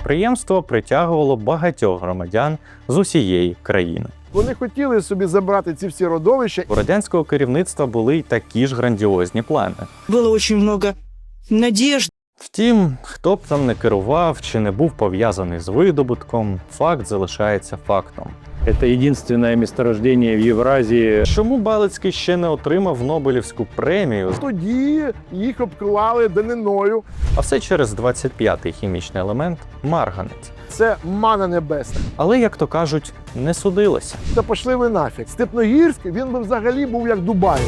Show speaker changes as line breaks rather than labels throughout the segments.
підприємство притягувало багатьох громадян з усієї країни.
Вони хотіли собі забрати ці всі родовища.
У радянського керівництва були й такі ж грандіозні плани.
Було дуже много надіжд.
Втім, хто б там не керував чи не був пов'язаний з видобутком, факт залишається фактом.
Это єдине місторождення в Євразії.
Чому Балицький ще не отримав Нобелівську премію?
Тоді їх обклали даниною.
А все через 25-й хімічний елемент марганець.
Це мана небесна.
Але, як то кажуть, не судилося.
Та пошли ви нафіг. Степногірськ він би взагалі був як Дубай.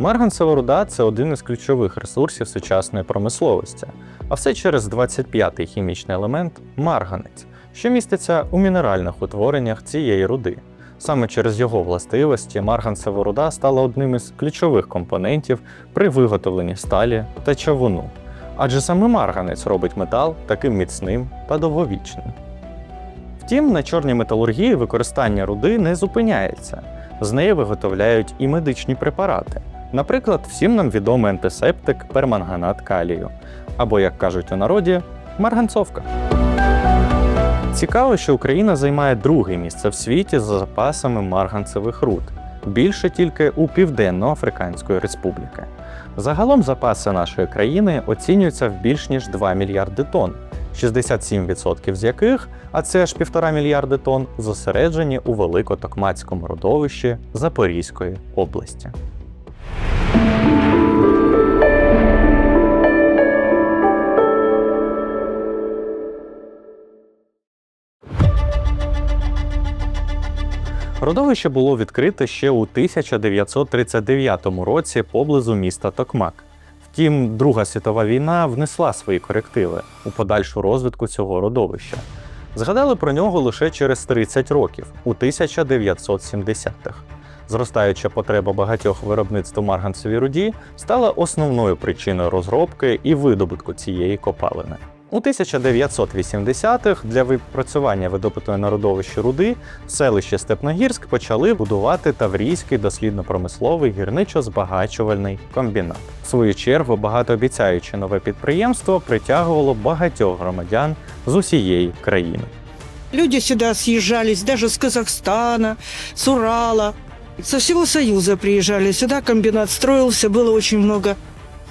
Марганцева руда це один із ключових ресурсів сучасної промисловості, а все через 25-й хімічний елемент марганець, що міститься у мінеральних утвореннях цієї руди. Саме через його властивості марганцева руда стала одним із ключових компонентів при виготовленні сталі та чавуну. Адже саме марганець робить метал таким міцним та довговічним. Втім, на чорній металургії використання руди не зупиняється. З неї виготовляють і медичні препарати. Наприклад, всім нам відомий антисептик перманганат калію, або, як кажуть у народі, марганцовка. Цікаво, що Україна займає друге місце в світі за запасами марганцевих руд, більше тільки у Південно-Африканської Республіки. Загалом запаси нашої країни оцінюються в більш ніж 2 мільярди тонн, 67% з яких, а це аж півтора мільярди тонн, зосереджені у Великотокмацькому родовищі Запорізької області. Родовище було відкрите ще у 1939 році поблизу міста Токмак. Втім, Друга світова війна внесла свої корективи у подальшу розвитку цього родовища. Згадали про нього лише через 30 років, у 1970-х. Зростаюча потреба багатьох виробництв марганцевій руді стала основною причиною розробки і видобутку цієї копалини. У 1980-х для випрацювання видобутої на родовищі руди в селищі Степногірськ почали будувати Таврійський дослідно-промисловий гірничо-збагачувальний комбінат. В свою чергу багатообіцяюче нове підприємство притягувало багатьох громадян з усієї країни.
Люди сюда съезжались, даже с Казахстана, с Урала. Со всего Союза приезжали сюда, комбинат строился, было очень много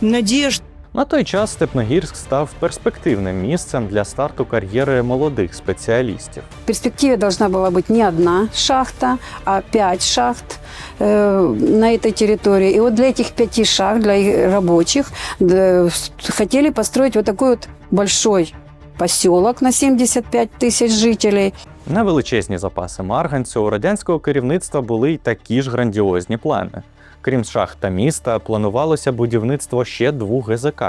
надежд.
На той час Степногірськ став перспективним місцем для старту кар'єри молодих спеціалістів.
В перспективе должна была быть не одна шахта, а пять шахт э, на этой территории. И вот для этих пяти шахт, для их рабочих, да, с- хотели построить вот такой вот большой поселок на 75 тысяч жителей.
На величезні запаси марганцю у радянського керівництва були й такі ж грандіозні плани. Крім шахт та міста, планувалося будівництво ще двох ГЗК.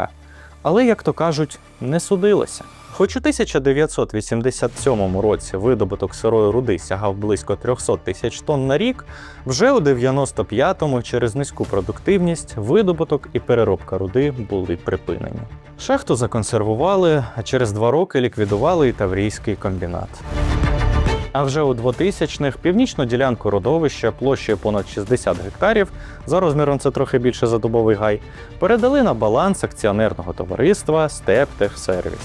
Але, як то кажуть, не судилося. Хоч у 1987 році видобуток сирої руди сягав близько 300 тисяч тонн на рік, вже у 95-му через низьку продуктивність видобуток і переробка руди були припинені. Шахту законсервували, а через два роки ліквідували і Таврійський комбінат. А вже у 2000-х північну ділянку родовища площею понад 60 гектарів, за розміром це трохи більше за дубовий гай, передали на баланс акціонерного товариства Стептехсервіс.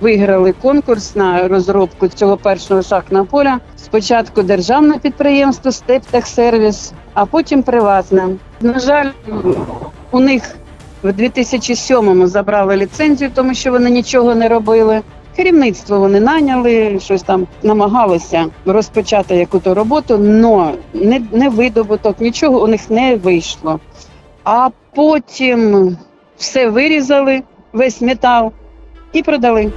виграли конкурс на розробку цього першого шахтного поля. Спочатку державне підприємство Стептехсервіс, а потім приватне. На жаль, у них в 2007-му забрали ліцензію, тому що вони нічого не робили. Керівництво вони наняли, щось там намагалися розпочати яку-то роботу, але не, не видобуток, нічого у них не вийшло. А потім все вирізали, весь метал і продали.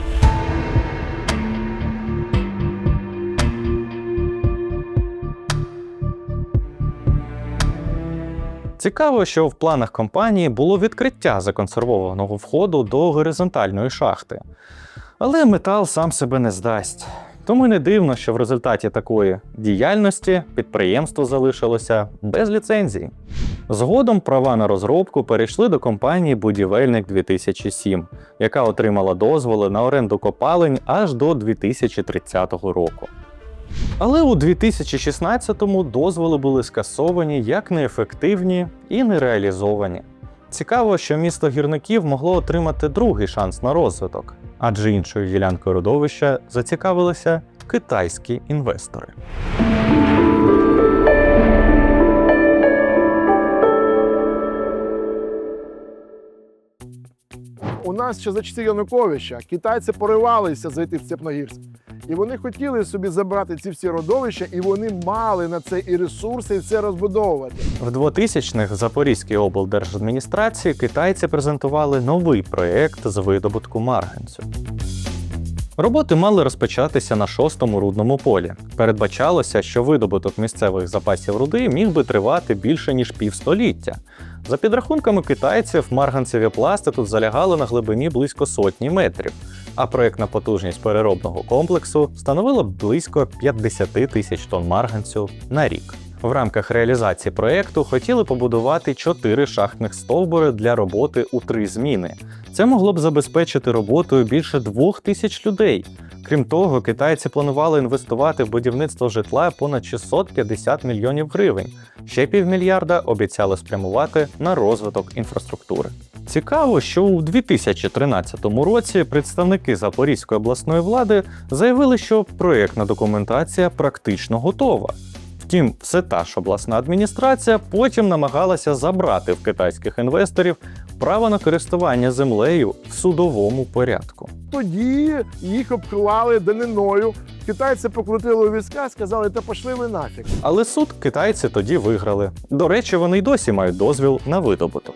Цікаво, що в планах компанії було відкриття законсервованого входу до горизонтальної шахти. Але метал сам себе не здасть. Тому не дивно, що в результаті такої діяльності підприємство залишилося без ліцензії. Згодом права на розробку перейшли до компанії Будівельник 2007, яка отримала дозволи на оренду копалень аж до 2030 року. Але у 2016-му дозволи були скасовані як неефективні і нереалізовані. Цікаво, що місто гірників могло отримати другий шанс на розвиток, адже іншою ділянкою родовища зацікавилися китайські інвестори.
У нас ще за часи Януковича китайці поривалися зайти в Степногірськ. І вони хотіли собі забрати ці всі родовища, і вони мали на це і ресурси, і все розбудовувати.
В 2000-х Запорізькій облдержадміністрації китайці презентували новий проєкт з видобутку марганцю. Роботи мали розпочатися на шостому рудному полі. Передбачалося, що видобуток місцевих запасів руди міг би тривати більше ніж півстоліття. За підрахунками китайців, марганцеві пласти тут залягали на глибині близько сотні метрів, а проєктна потужність переробного комплексу становила близько 50 тисяч тонн марганцю на рік. В рамках реалізації проєкту хотіли побудувати чотири шахтних стовбури для роботи у три зміни. Це могло б забезпечити роботою більше двох тисяч людей. Крім того, китайці планували інвестувати в будівництво житла понад 650 мільйонів гривень. Ще півмільярда обіцяли спрямувати на розвиток інфраструктури. Цікаво, що у 2013 році представники Запорізької обласної влади заявили, що проєктна документація практично готова. Втім, все та ж обласна адміністрація потім намагалася забрати в китайських інвесторів право на користування землею в судовому порядку.
Тоді їх обклали даниною. Китайці покрутили у війська, сказали, та пошли ви нафіг.
Але суд китайці тоді виграли. До речі, вони й досі мають дозвіл на видобуток.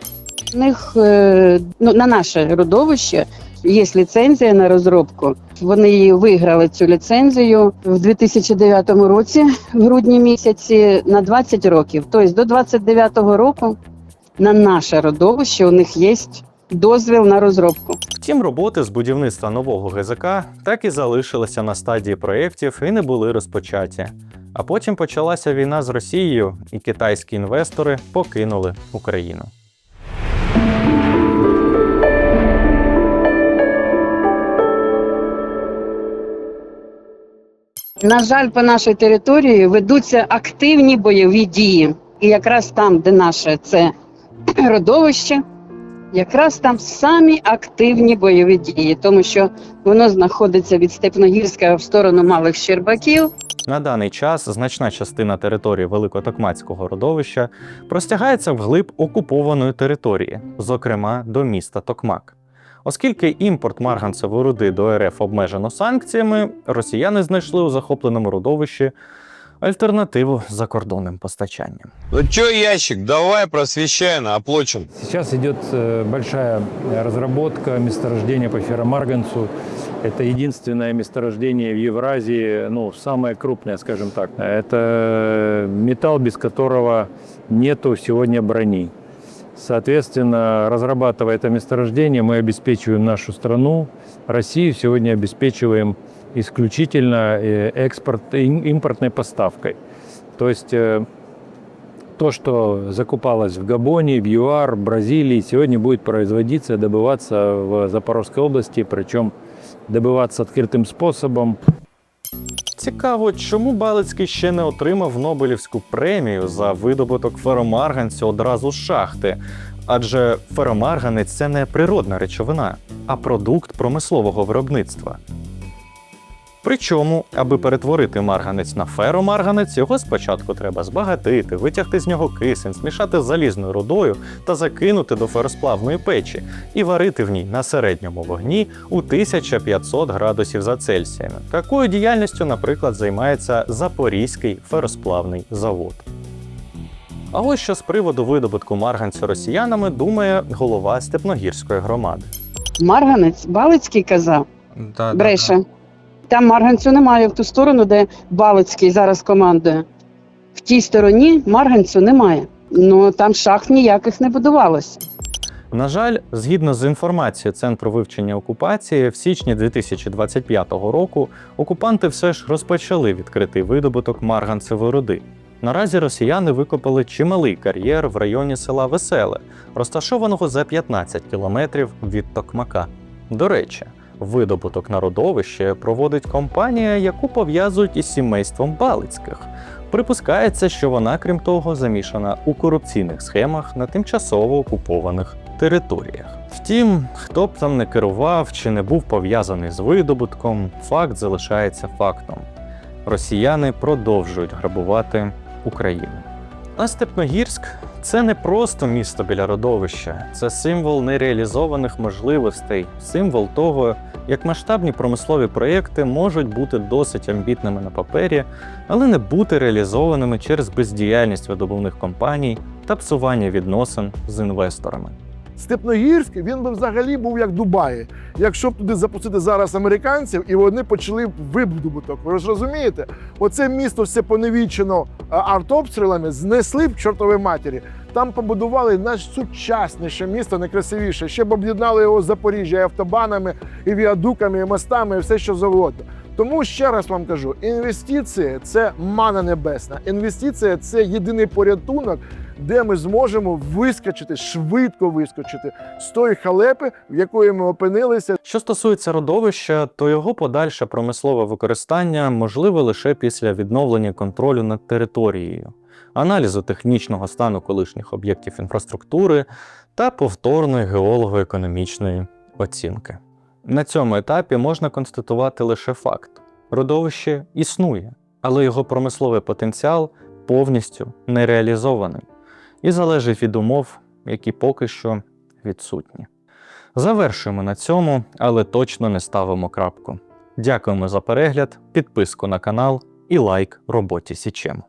У них е, ну, на наше родовище є ліцензія на розробку. Вони виграли цю ліцензію в 2009 році, в грудні місяці, на 20 років. Тобто до 29 року на наше родовище у них є дозвіл на розробку.
Втім, роботи з будівництва нового ГЗК так і залишилися на стадії проєктів і не були розпочаті. А потім почалася війна з Росією, і китайські інвестори покинули Україну.
На жаль, по нашій території ведуться активні бойові дії. І якраз там, де наше це родовище, якраз там самі активні бойові дії, тому що воно знаходиться від Степногірська в сторону Малих Щербаків.
На даний час значна частина території Великотокмацького родовища простягається вглиб окупованої території, зокрема до міста Токмак. Оскільки імпорт марганцевої руди до РФ обмежено санкціями, росіяни знайшли у захопленому родовищі альтернативу закордонним постачанням.
Ну чё, ящик, давай просвещай на оплачен.
Сейчас идет э, большая разработка месторождения по ферромарганцу. Это единственное месторождение в Евразии, ну, самое крупное, скажем так. Это металл, без которого нету сегодня брони. Соответственно, разрабатывая это месторождение, мы обеспечиваем нашу страну, Россию сегодня обеспечиваем исключительно э, экспорт, им- импортной поставкой. То есть э, то, что закупалось в Габоне, в ЮАР, Бразилии, сегодня будет производиться добываться в Запорожской области, причем добываться открытым способом.
Цікаво, чому Балицький ще не отримав Нобелівську премію за видобуток феромарганцю одразу з шахти. Адже феромарганець це не природна речовина, а продукт промислового виробництва. Причому, аби перетворити марганець на феромарганець, його спочатку треба збагатити, витягти з нього кисень, змішати з залізною рудою та закинути до феросплавної печі і варити в ній на середньому вогні у 1500 градусів за Цельсієм. Такою діяльністю, наприклад, займається Запорізький феросплавний завод. А ось що з приводу видобутку марганцю росіянами думає голова Степногірської громади.
Марганець Балицький казав,
Да,
бреше. Там марганцю немає в ту сторону, де Балицький зараз командує. В тій стороні марганцю немає. Ну там шахт ніяких не будувалося.
На жаль, згідно з інформацією Центру вивчення окупації, в січні 2025 року окупанти все ж розпочали відкритий видобуток марганцевої руди. Наразі росіяни викопали чималий кар'єр в районі села Веселе, розташованого за 15 кілометрів від Токмака. До речі, Видобуток на родовище проводить компанія, яку пов'язують із сімейством Балицьких. Припускається, що вона, крім того, замішана у корупційних схемах на тимчасово окупованих територіях. Втім, хто б там не керував чи не був пов'язаний з видобутком, факт залишається фактом. Росіяни продовжують грабувати Україну. А Степногірськ це не просто місто біля родовища, це символ нереалізованих можливостей, символ того, як масштабні промислові проєкти можуть бути досить амбітними на папері, але не бути реалізованими через бездіяльність видобувних компаній та псування відносин з інвесторами.
Степногірськ він би взагалі був як Дубаї. Якщо б туди запустити зараз американців, і вони почали видобуток. Ви ж розумієте? Оце місто все поневічено артобстрілами, знесли б чортові матері. Там побудували найсучасніше місто, найкрасивіше. Ще б об'єднали його з Запоріжжя автобанами, і віадуками, і мостами, і все, що завгодно. Тому ще раз вам кажу: інвестиції це мана небесна. Інвестиція це єдиний порятунок, де ми зможемо вискочити, швидко вискочити з тої халепи, в якої ми опинилися.
Що стосується родовища, то його подальше промислове використання можливе лише після відновлення контролю над територією, аналізу технічного стану колишніх об'єктів інфраструктури та повторної геолого-економічної оцінки. На цьому етапі можна констатувати лише факт: родовище існує, але його промисловий потенціал повністю не реалізований і залежить від умов, які поки що відсутні. Завершуємо на цьому, але точно не ставимо крапку. Дякуємо за перегляд, підписку на канал і лайк роботі Січем.